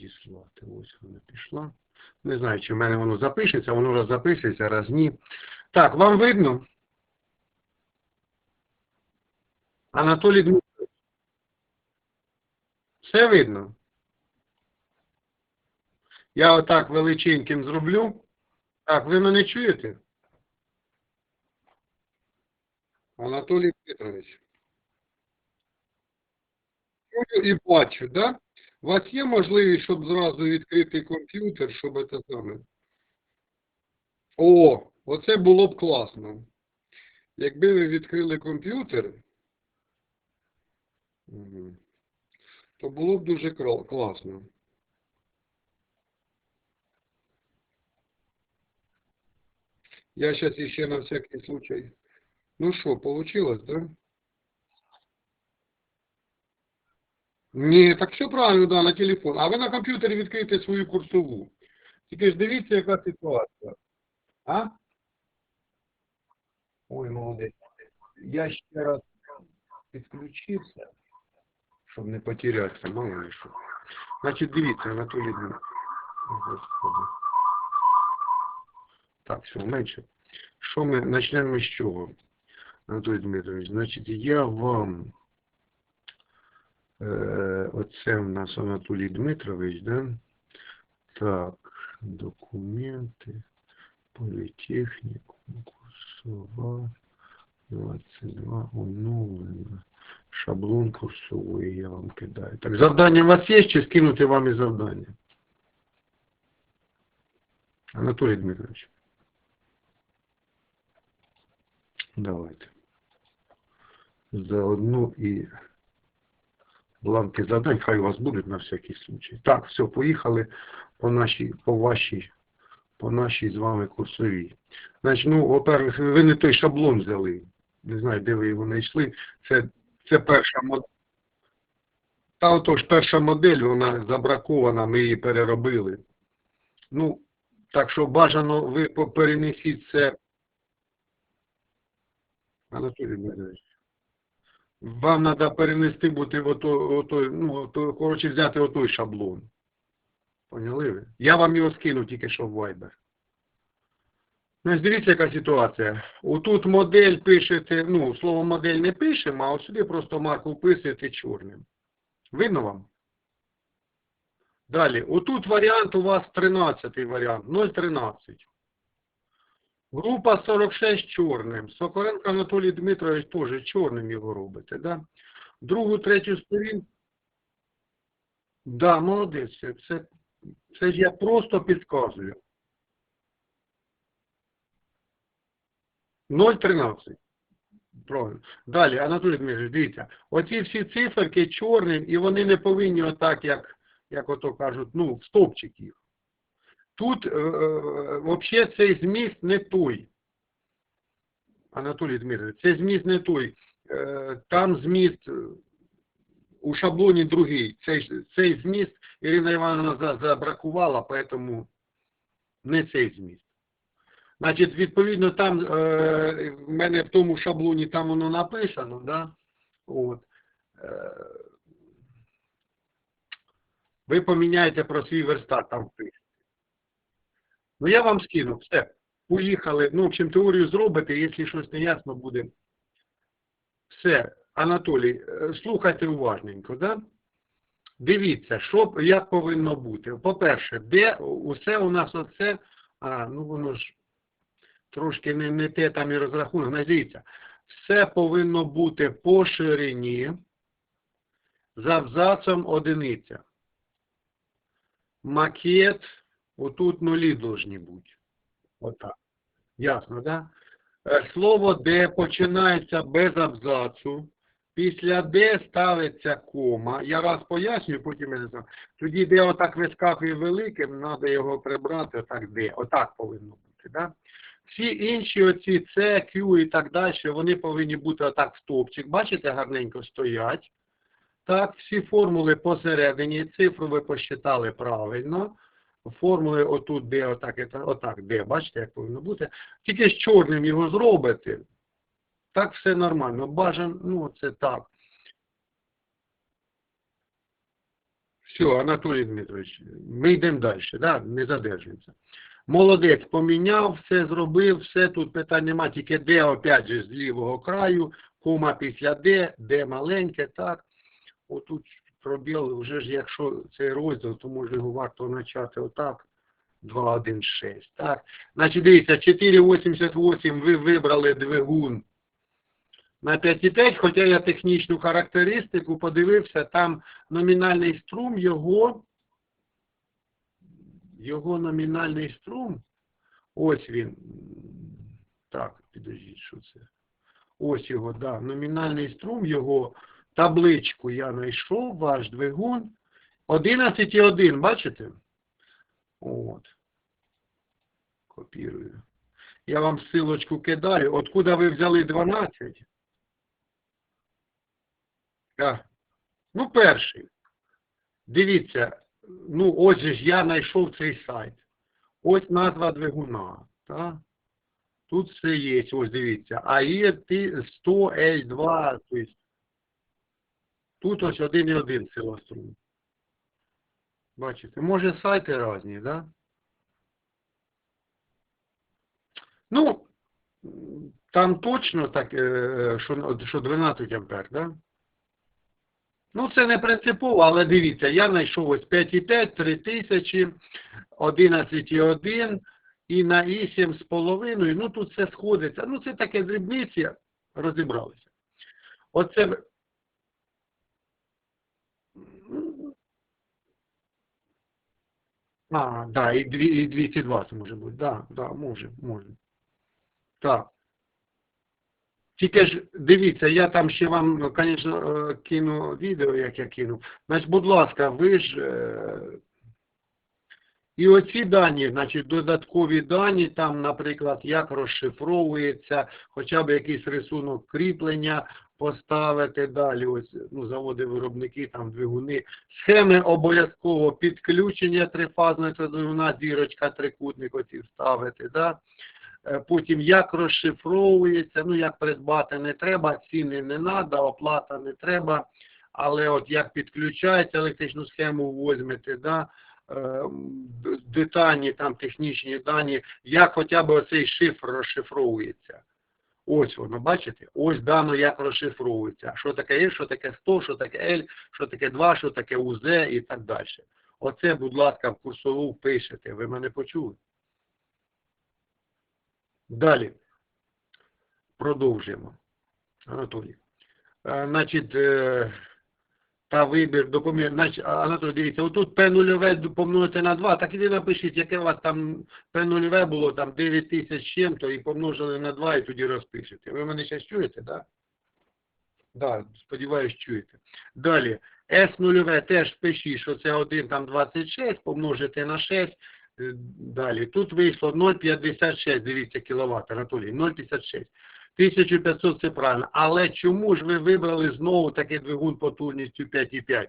надіслати. Ось вона пішла. Не знаю, чи в мене воно запишеться, воно раз запишеться, раз ні. Так, вам видно? Анатолій Дмитрович. Все видно? Я отак величеньким зроблю. Так, ви мене чуєте? Анатолій Петрович. Чую і бачу, да? У вас є можливість, щоб зразу відкрити комп'ютер, щоб це саме? О, оце було б класно. Якби ви відкрили комп'ютер, то було б дуже класно. Я сейчас еще на всякий случай. Ну что, получилось, да? Ні, так все правильно, да, на телефон. А ви на комп'ютері відкрийте свою курсову. Тільки ж дивіться, яка ситуація. А? Ой, молодець. Я ще раз підключився, щоб не потерятися, мало ли що. Значить, дивіться, Анатолій Дмитрович. Так, все, менше. Що ми почнемо з чого? Анатолій Дмитрович, значить, я вам Оце в нас Анатолій Дмитрович, да? Так, документи, політехніку, курсова, 22, оновлена. Шаблон курсової я вам кидаю. Так, завдання у вас є, чи скинути вам і завдання? Анатолій Дмитрович. Давайте. Заодно і бланки завдань, хай у вас будуть на всякий случай. Так, все, поїхали по нашій, по вашій, по нашій з вами курсовій. Значить, ну, во-первых, ви не той шаблон взяли. Не знаю, де ви його знайшли. Це, це перша модель. Та отож, перша модель, вона забракована, ми її переробили. Ну, так що бажано ви перенесіть це. Анатолій Дмитрович. Вам треба перенести бути в ото, ото, ну, ото, коротше, взяти отой шаблон. Поняли ви? Я вам його скину тільки що в Viber. Ну, дивіться, яка ситуація. Отут модель пишете, ну, слово модель не пишемо, а от сюди просто марку вписуєте чорним. Видно вам? Далі. Отут варіант у вас 13 варіант, 0,13. Група 46 чорним. Сокоренко Анатолій Дмитрович теж чорним його робите, да? Другу, третю сторінку. Да, молодець. Це, це, ж я просто підказую. 0,13. Правильно. Далі, Анатолій Дмитрович, дивіться. Оці всі циферки чорним, і вони не повинні отак, як, як ото кажуть, ну, стопчик їх. Тут е, взагалі цей зміст не той. Анатолій Дмитрович, цей зміст не той. Е, там зміст е, у шаблоні другий. Цей, цей зміст Ірина Івановна забракувала, поэтому не цей зміст. Значить, відповідно, там е, в мене в тому шаблоні там воно написано, да? От. Е, ви поміняєте про свій верстат там пише. Ну, я вам скину, все. Поїхали. Ну, в общем, теорію зробите, якщо щось не ясно буде. Все. Анатолій, е, слухайте уважненько, да? Дивіться, що, як повинно бути. По-перше, де усе у нас оце, а, ну воно ж трошки не, не те там і розрахунок. Дивіться, все повинно бути по ширині з абзацом одиниця. Макет, отут нулі должні бути. Отак. Ясно, да? Е, Слово де починається без абзацу. Після де ставиться кома. Я раз пояснюю, потім я не знаю. Тоді де отак вискакує великим, треба його прибрати, отак де. Отак повинно бути. Да? Всі інші оці C, Q і так далі, вони повинні бути отак в стовпчик. Бачите, гарненько стоять. Так, всі формули посередині, цифру ви посчитали правильно. Формули отут, де отак, отак, де, бачите, як повинно бути. Тільки з чорним його зробите. Так все нормально. Бажано, ну це так. Все, Анатолій Дмитрович, ми йдемо далі, да? не задержуємося. Молодець, поміняв, все зробив, все, тут питань нема, тільки де, опять же, з лівого краю, кома після де, де маленьке, так. Отут пробіл, вже ж якщо цей розділ, то може його варто почати отак. 2.1.6, так. Значить, дивіться, 4.88 ви вибрали двигун на 5,5, хоча я технічну характеристику подивився, там номінальний струм його, його номінальний струм, ось він, так, підождіть, що це, ось його, да, номінальний струм його, табличку я знайшов, ваш двигун, 11,1, бачите? От. Копірую. Я вам ссылочку кидаю. Откуда ви взяли 12? Так. Ну, перший. Дивіться, ну ось ж я знайшов цей сайт. Ось назва двигуна. Так? Тут все є, ось дивіться. А є 100 L2, тобто тут ось 1,1 силострум. Бачите, може сайти різні, да? Ну, там точно так, е, що, що 12 ампер, да? Ну, це не принципово, але дивіться, я знайшов ось 5,5, 3000, 11,1 і на і 7,5. Ну, тут все сходиться. Ну, це таке дрібниці, розібралися. Оце А, да, і, 220 може бути. Да, да, може, може. Так. Тільки ж дивіться, я там ще вам, звісно, кину відео, як я кину. Значить, будь ласка, ви ж е, і оці дані, значить, додаткові дані, там, наприклад, як розшифровується, хоча б якийсь рисунок кріплення поставити далі. Ось ну, заводи виробники, там двигуни. Схеми обов'язково підключення трифазної двигуна, дірочка, трикутник оці вставити. Да? Е, Потім як розшифровується, ну як придбати не треба, ціни не треба, оплата не треба. Але от як підключається електричну схему, возьмете, да, е, детальні там технічні дані, як хоча б оцей шифр розшифровується. Ось воно, бачите? Ось дано як розшифровується. Що таке L, що таке 100, що таке L, що таке 2, що таке УЗ і так далі. Оце, будь ласка, в курсову пишете. Ви мене почули? Далі. Продовжуємо. Анатолій. Е, Значить, е, та вибір документ. Значить, Анатолій, дивіться, отут П0 помножити на 2, так і ви напишіть, яке у вас там П0 було, там 9 тисяч чим-то, і помножили на 2, і тоді розпишете. Ви мене зараз чуєте, так? Да? Так, да, сподіваюсь, чуєте. Далі. С0 теж пишіть, що це 1 там 26, помножити на 6. Е, Далі. Тут вийшло 0,56, дивіться, кіловат, Анатолій, 0,56. 1500 це правильно. Але чому ж ви вибрали знову такий двигун потужністю 5,5?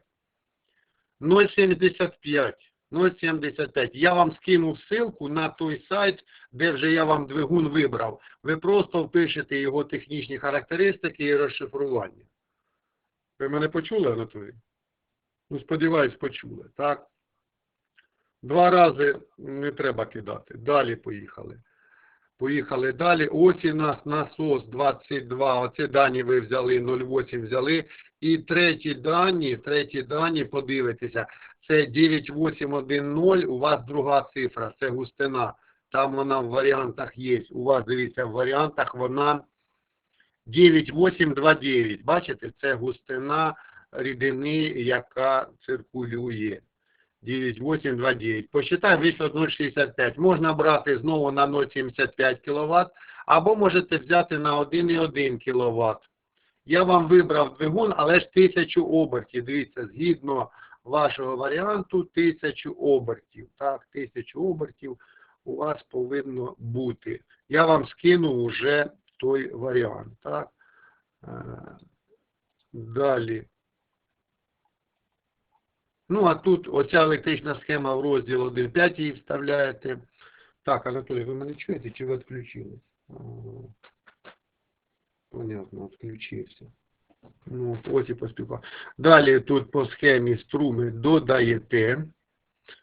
0,75. 0,75. Я вам скинув ссылку на той сайт, де вже я вам двигун вибрав. Ви просто впишете його технічні характеристики і розшифрування. Ви мене почули, Анатолій? Ну, сподіваюсь, почули, так? Два рази не треба кидати. Далі поїхали. Поїхали далі. Ось у нас насос 22. Оці дані ви взяли, 0,8 взяли. І треті дані, треті дані, подивитеся, це 9810, у вас друга цифра, це густина. Там вона в варіантах є. У вас, дивіться, в варіантах вона 9829. Бачите, це густина рідини, яка циркулює. 9829. Посчитай, вийшло 0,65. Можна брати знову на 0,75 кВт, або можете взяти на 1,1 кВт. Я вам вибрав двигун, але ж 1000 обертів. Дивіться, згідно вашого варіанту, 1000 обертів. Так, 1000 обертів у вас повинно бути. Я вам скину вже той варіант. Так. Е, далі. Ну, а тут оця електрична схема в розділ 1.5 її вставляєте. Так, Анатолій, ви мене чуєте, чи ви відключились? Понятно, відключився. Ну, ось і поспілкував. Далі тут по схемі струми додаєте.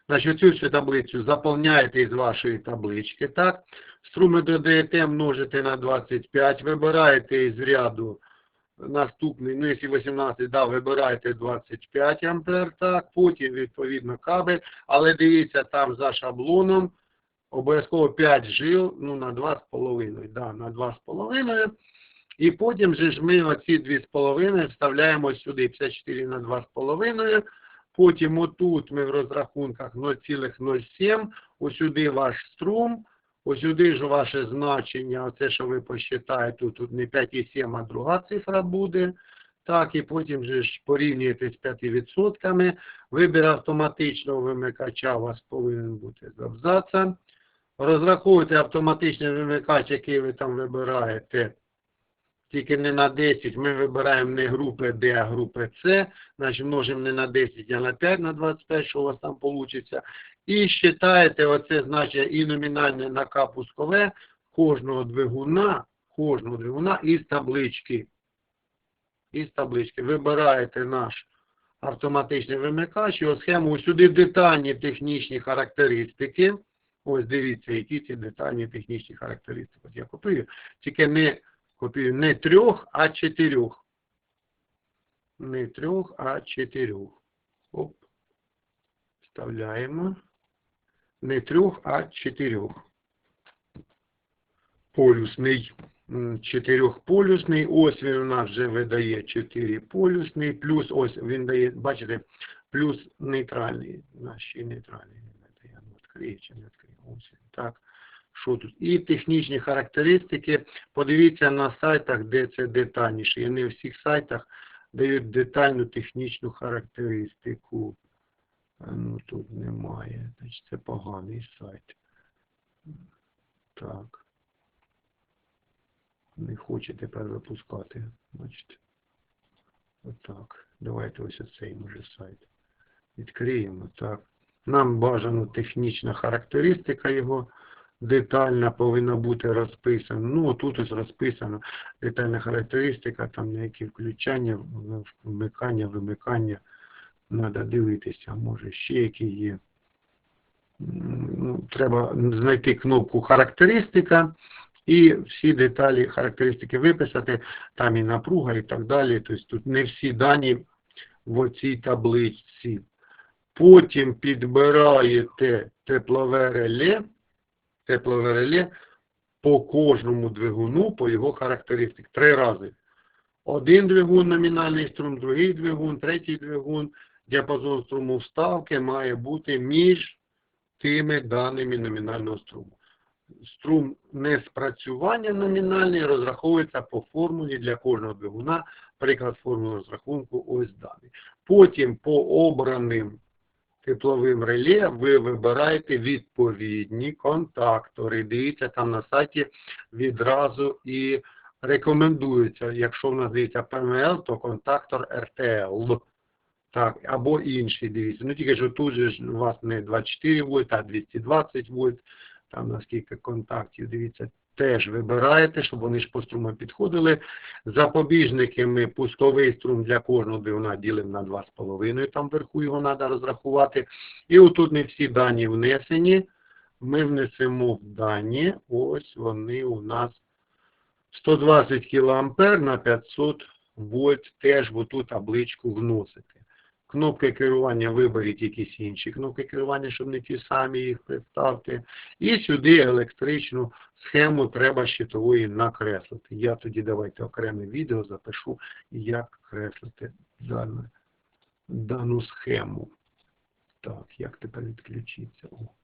Значить, цю всю таблицю заповняєте із вашої таблички, так? Струми додаєте, множите на 25, вибираєте із ряду наступний, ну, якщо 18, да, вибираєте 25 ампер, так, потім, відповідно, кабель, але дивіться, там за шаблоном обов'язково 5 жил, ну, на 2,5, да, на 2,5, і потім же ж ми оці 2,5 вставляємо сюди 54 на 2,5. Потім отут ми в розрахунках 0,07, ось сюди ваш струм, ось сюди ж ваше значення, оце, що ви посчитаєте, тут, не 5,7, а друга цифра буде. Так, і потім же ж порівнюєте з 5%. Вибір автоматичного вимикача у вас повинен бути з абзаца. Розраховуйте автоматичний вимикач, який ви там вибираєте тільки не на 10, ми вибираємо не групи D, а групи С, значить множимо не на 10, а на 5 на 25, що у вас там вийде. І считаєте оце значення і номінальне на К пускове кожного двигуна, кожного двигуна із таблички. Із таблички. Вибираєте наш автоматичний вимикач, його схему сюди детальні технічні характеристики. Ось дивіться, які ці детальні технічні характеристики. От я копію. Тільки не копію не трьох, а чотирьох. Не трьох, а чотирьох. Оп. Вставляємо. Не трьох, а чотирьох. Полюсний. Чотирьохполюсний. Ось він у нас вже видає чотириполюсний. Плюс ось він дає, бачите, плюс нейтральний. Ще нейтральний не. Ну, відкриє чи не відкриє. Ось. Так що тут. І технічні характеристики. Подивіться на сайтах, де це детальніше. І не у всіх сайтах дають детальну технічну характеристику. А, Ну тут немає. Значить, це поганий сайт. Так. Не хоче тепер випускати. Бачите. Отак. Давайте ось оцей може сайт. Відкриємо. Так. Нам бажано технічна характеристика його детальна повинна бути розписана. Ну, тут ось розписано детальна характеристика, там на які включання, вмикання, вимикання. Треба дивитися, може ще які є. Ну, треба знайти кнопку характеристика і всі деталі характеристики виписати, там і напруга і так далі. Тобто тут не всі дані в оцій табличці. Потім підбираєте теплове реле, теплове реле по кожному двигуну, по його характеристик. Три рази. Один двигун номінальний струм, другий двигун, третій двигун. Діапазон струму вставки має бути між тими даними номінального струму. Струм неспрацювання номінальний розраховується по формулі для кожного двигуна. Приклад формули розрахунку ось даний. Потім по обраним тепловим реле ви вибираєте відповідні контактори. Дивіться, там на сайті відразу і рекомендується, якщо в нас дивіться ПМЛ, то контактор РТЛ. Так, або інший, дивіться. Ну тільки що тут же у вас не 24 вольт, а 220 вольт. Там наскільки контактів, дивіться, теж вибираєте, щоб вони ж по струму підходили. Запобіжники ми пусковий струм для кожного двигуна ділимо на 2,5, там вверху його треба розрахувати. І отут не всі дані внесені. Ми внесемо в дані, ось вони у нас 120 кА на 500 вольт, теж в ту табличку вносите. Кнопки керування виберіть якісь інші кнопки керування, щоб не ті самі їх представте. І сюди електричну схему треба щитової накреслити. Я тоді давайте окреме відео запишу, як креслити дану, дану схему. Так, як тепер відключитися? О.